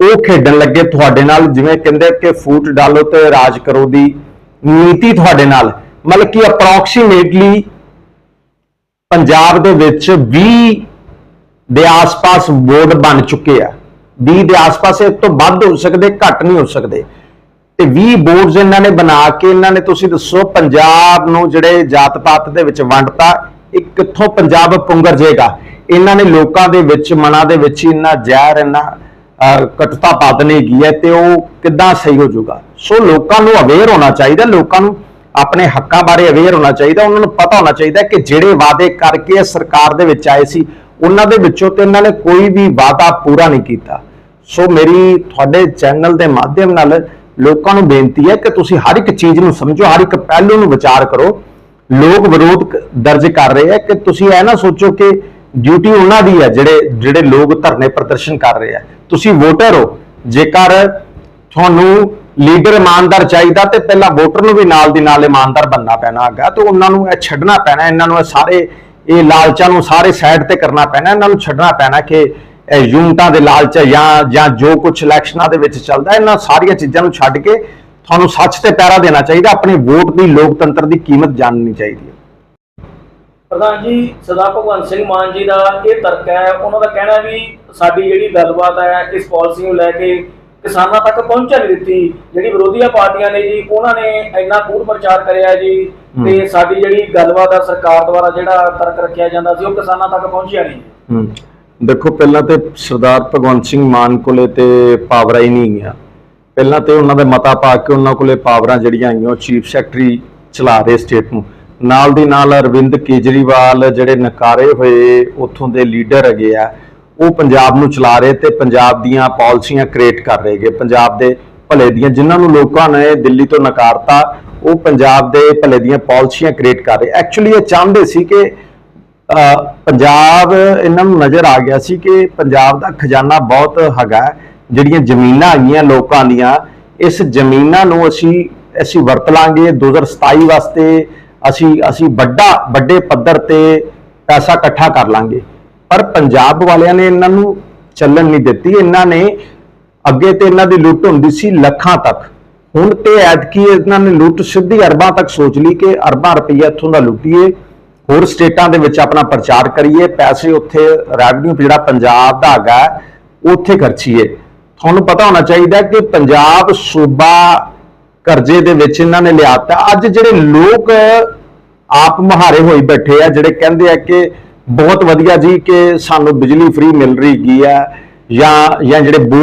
ਉਹ ਖੇਡਣ ਲੱਗੇ ਤੁਹਾਡੇ ਨਾਲ, ਜਿਵੇਂ ਕਹਿੰਦੇ ਕਿ ਫੂਟ ਡਾਲੋ ਤੇ ਰਾਜ ਕਰੋ ਦੀ ਨੀਤੀ ਤੁਹਾਡੇ ਨਾਲ। ਮਤਲਬ ਕਿ ਅਪਰੋਕਸੀਮੇਟਲੀ ਪੰਜਾਬ ਦੇ ਵਿੱਚ 20 ਦੇ ਆਸ-ਪਾਸ ਬੋਰਡ ਬਣ ਚੁੱਕੇ ਆ। 20 ਦੇ ਆਸ-ਪਾਸ ਇਹ ਤੋਂ ਵੱਧ ਹੋ ਸਕਦੇ, ਘੱਟ ਨਹੀਂ ਹੋ ਸਕਦੇ। ਤੇ 20 ਬੋਰਡਸ ਇਹਨਾਂ ਨੇ ਬਣਾ ਕੇ, ਇਹਨਾਂ ਨੇ ਤੁਸੀਂ ਦੱਸੋ ਪੰਜਾਬ ਨੂੰ ਜਿਹੜੇ ਜਾਤ ਪਾਤ ਦੇ ਵਿੱਚ ਵੰਡਤਾ ਇਹ ਕਿੱਥੋਂ ਪੰਜਾਬ ਪੁੰਗਰ ਜਾਏਗਾ ਇਹਨਾਂ ਨੇ ਲੋਕਾਂ ਦੇ ਵਿੱਚ, ਮਨਾਂ ਦੇ ਵਿੱਚ ਇੰਨਾ ਜ਼ਹਿਰ, ਇੰਨਾ ਕਟਤਾ ਪਾ ਦੇਣੀ ਹੈਗੀ ਹੈ ਤੇ ਉਹ ਕਿੱਦਾਂ ਸਹੀ ਹੋ ਜਾਊਗਾ। ਸੋ ਲੋਕਾਂ ਨੂੰ ਅਵੇਅਰ ਹੋਣਾ ਚਾਹੀਦਾ, ਲੋਕਾਂ ਨੂੰ ਆਪਣੇ ਹੱਕਾਂ ਬਾਰੇ ਅਵੇਅਰ ਹੋਣਾ ਚਾਹੀਦਾ, ਉਹਨਾਂ ਨੂੰ ਪਤਾ ਹੋਣਾ ਚਾਹੀਦਾ ਕਿ ਜਿਹੜੇ ਵਾਅਦੇ ਕਰਕੇ ਸਰਕਾਰ ਦੇ ਵਿੱਚ ਆਏ ਸੀ, ਉਹਨਾਂ ਦੇ ਵਿੱਚੋਂ ਤੇ ਇਹਨਾਂ ਨੇ ਕੋਈ ਵੀ ਵਾਅਦਾ ਪੂਰਾ ਨਹੀਂ ਕੀਤਾ। ਸੋ ਮੇਰੀ ਤੁਹਾਡੇ ਚੈਨਲ ਦੇ ਮਾਧਿਅਮ ਨਾਲ ਲੋਕਾਂ ਨੂੰ ਬੇਨਤੀ ਹੈ ਕਿ ਤੁਸੀਂ ਹਰ ਇੱਕ ਚੀਜ਼ ਨੂੰ ਸਮਝੋ, ਹਰ ਇੱਕ ਪਹਿਲੂ ਨੂੰ ਵਿਚਾਰ ਕਰੋ। ਲੋਕ ਵਿਰੋਧ ਦਰਜ ਕਰ ਰਹੇ ਹੈ ਕਿ ਤੁਸੀਂ ਇਹ ਨਾ ਸੋਚੋ ਕਿ ਡਿਊਟੀ ਉਹਨਾਂ ਦੀ ਹੈ ਜਿਹੜੇ ਜਿਹੜੇ ਲੋਕ ਧਰਨੇ ਪ੍ਰਦਰਸ਼ਨ ਕਰ ਰਹੇ ਹੈ। ਤੁਸੀਂ ਵੋਟਰ ਹੋ। ਜੇਕਰ ਤੁਹਾਨੂੰ ਲੀਡਰ ਇਮਾਨਦਾਰ ਚਾਹੀਦਾ ਤੇ ਪਹਿਲਾਂ ਵੋਟਰ ਨੂੰ ਵੀ ਨਾਲ ਦੀ ਨਾਲ ਇਮਾਨਦਾਰ ਬੰਨਣਾ ਪੈਣਾ ਹੈਗਾ ਤੇ ਉਹਨਾਂ ਨੂੰ ਇਹ ਛੱਡਣਾ ਪੈਣਾ, ਇਹਨਾਂ ਨੂੰ ਇਹ ਸਾਰੇ, ਇਹ ਲਾਲਚਾਂ ਨੂੰ ਸਾਰੇ ਸਾਈਡ ਤੇ ਕਰਨਾ ਪੈਣਾ, ਇਹਨਾਂ ਨੂੰ ਛੱਡਣਾ ਪੈਣਾ ਕਿ ਇਹ ਯੂਨਿਟਾਂ ਦੇ ਲਾਲਚ ਜਾਂ ਜਾਂ ਜੋ ਕੁਝ ਇਲੈਕਸ਼ਨਾਂ ਦੇ ਵਿੱਚ ਚੱਲਦਾ, ਇਹਨਾਂ ਸਾਰੀਆਂ ਚੀਜ਼ਾਂ ਨੂੰ ਛੱਡ ਕੇ ਤੁਹਾਨੂੰ ਸੱਚ ਤੇ ਪੈਰਾ ਦੇਣਾ ਚਾਹੀਦਾ, ਆਪਣੀ ਵੋਟ ਦੀ ਲੋਕਤੰਤਰ ਦੀ ਕੀਮਤ ਜਾਣਨੀ ਚਾਹੀਦੀ ਹੈ। ਪ੍ਰਧਾਨ ਜੀ ਸਰਦਾਰ ਭਗਵੰਤ ਸਿੰਘ ਮਾਨ ਜੀ ਦਾ ਇਹ ਤਰਕ ਹੈ ਉਹਨਾਂ ਦਾ ਕਹਿਣਾ ਵੀ ਸਾਡੀ ਜਿਹੜੀ ਗੱਲਬਾਤ ਹੈ ਇਸ ਪਾਲਿਸੀ ਨੂੰ ਲੈ ਕੇ ਕਿਸਾਨਾਂ ਤੱਕ ਪਹੁੰਚਣ ਨਹੀਂ ਦਿੱਤੀ। ਜਿਹੜੀ ਵਿਰੋਧੀਆਂ ਪਾਰਟੀਆਂ ਨੇ ਜੀ ਉਹਨਾਂ ਨੇ ਇੰਨਾ ਕੂੜ ਪ੍ਰਚਾਰ ਕਰਿਆ ਜੀ ਤੇ ਸਾਡੀ ਜਿਹੜੀ ਗੱਲਬਾਤ ਹੈ ਸਰਕਾਰ ਦੁਆਰਾ ਜਿਹੜਾ ਤਰਕ ਰੱਖਿਆ ਜਾਂਦਾ ਸੀ ਉਹ ਕਿਸਾਨਾਂ ਤੱਕ ਪਹੁੰਚਿਆ ਨਹੀਂ ਦੇਖੋ ਪਹਿਲਾਂ ਤੇ ਸਰਦਾਰ ਭਗਵੰਤ ਸਿੰਘ ਮਾਨ ਕੋਲੇ ਤੇ ਪਾਵਰਾਂ ਹੀ ਨਹੀਂ ਗਿਆ ਪਹਿਲਾਂ ਤੇ ਉਹਨਾਂ ਦੇ ਮਤਾ ਪਾ ਕੇ ਉਹਨਾਂ ਕੋਲੇ ਪਾਵਰਾਂ ਜਿਹੜੀਆਂ ਆਈਆਂ ਉਹ ਚੀਫ ਸੈਕਟਰੀ ਚਲਾ ਰਹੇ ਸਟੇਟ ਨੂੰ। ਨਾਲ ਦੀ ਨਾਲ ਅਰਵਿੰਦ ਕੇਜਰੀਵਾਲ ਜਿਹੜੇ ਨਕਾਰੇ ਹੋਏ ਉੱਥੋਂ ਦੇ ਲੀਡਰ ਹੈਗੇ ਆ, ਉਹ ਪੰਜਾਬ ਨੂੰ ਚਲਾ ਰਹੇ ਤੇ ਪੰਜਾਬ ਦੀਆਂ ਪਾਲਿਸੀਆਂ ਕ੍ਰੀਏਟ ਕਰ ਰਹੇ ਪੰਜਾਬ ਦੇ ਭਲੇ ਦੀਆਂ ਜਿਨ੍ਹਾਂ ਨੂੰ ਲੋਕਾਂ ਨੇ ਦਿੱਲੀ ਤੋਂ ਨਕਾਰਤਾ, ਉਹ ਪੰਜਾਬ ਦੇ ਭਲੇ ਦੀਆਂ ਪਾਲਿਸੀਆਂ ਕ੍ਰੀਏਟ ਕਰ ਰਹੇ। ਐਕਚੁਅਲੀ ਇਹ ਚਾਹੁੰਦੇ ਸੀ ਕਿ ਪੰਜਾਬ ਇਹਨਾਂ ਨੂੰ ਨਜ਼ਰ ਆ ਗਿਆ ਸੀ ਕਿ ਪੰਜਾਬ ਦਾ ਖਜ਼ਾਨਾ ਬਹੁਤ ਹੈਗਾ ਜਿਹੜੀਆਂ ਜ਼ਮੀਨਾਂ ਆਈਆਂ ਲੋਕਾਂ ਦੀਆਂ, ਇਸ ਜ਼ਮੀਨਾਂ ਨੂੰ ਅਸੀਂ ਅਸੀਂ ਵਰਤ ਲਾਂਗੇ। 2027 ਵਾਸਤੇ ਅਸੀਂ ਅਸੀਂ ਵੱਡਾ, ਵੱਡੇ ਪੱਧਰ ਤੇ ਪੈਸਾ ਇਕੱਠਾ ਕਰ ਲਾਂਗੇ। ਪਰ ਪੰਜਾਬ ਵਾਲਿਆਂ ਨੇ ਇਹਨਾਂ ਨੂੰ ਚੱਲਣ ਨਹੀਂ ਦਿੱਤੀ। ਇਹਨਾਂ ਨੇ ਅੱਗੇ ਤੇ ਇਹਨਾਂ ਦੀ ਲੁੱਟ ਹੁੰਦੀ ਸੀ ਲੱਖਾਂ ਤੱਕ। ਹੁਣ ਤੇ ਐਤਕੀ ਇਹਨਾਂ ਨੇ ਲੁੱਟ ਸਿੱਧੀ ਅਰਬਾਂ ਤੱਕ ਸੋਚ ਲਈ ਕਿ ਅਰਬਾਂ ਰੁਪਈਆ ਇੱਥੋਂ ਦਾ ਲੁੱਟੀਏ, ਹੋਰ ਸਟੇਟਾਂ ਦੇ ਵਿੱਚ ਆਪਣਾ ਪ੍ਰਚਾਰ ਕਰੀਏ, ਪੈਸੇ ਉੱਥੇ ਰੈਵਨਿਊ ਜਿਹੜਾ ਪੰਜਾਬ ਦਾ ਹੈਗਾ, ਉੱਥੇ ਖਰਚੀਏ। ਤੁਹਾਨੂੰ ਪਤਾ ਹੋਣਾ ਚਾਹੀਦਾ ਕਿ ਪੰਜਾਬ ਸੂਬਾ ਕਰਜ਼ੇ ਦੇ ਵਿੱਚ ਇਹਨਾਂ ਨੇ ਲਿਆਤਾ ਅੱਜ ਜਿਹੜੇ ਲੋਕ ਆਪ ਮਹਾਰੇ ਹੋਈ ਬੈਠੇ ਆ, ਜਿਹੜੇ ਕਹਿੰਦੇ ਆ ਕਿ ਬਹੁਤ ਵਧੀਆ ਜੀ ਕਿ ਸਾਨੂੰ ਬਿਜਲੀ ਫ੍ਰੀ ਮਿਲ ਰਹੀ ਗਈ ਆ ਜਾਂ ਜਾਂ ਜਿਹੜੇ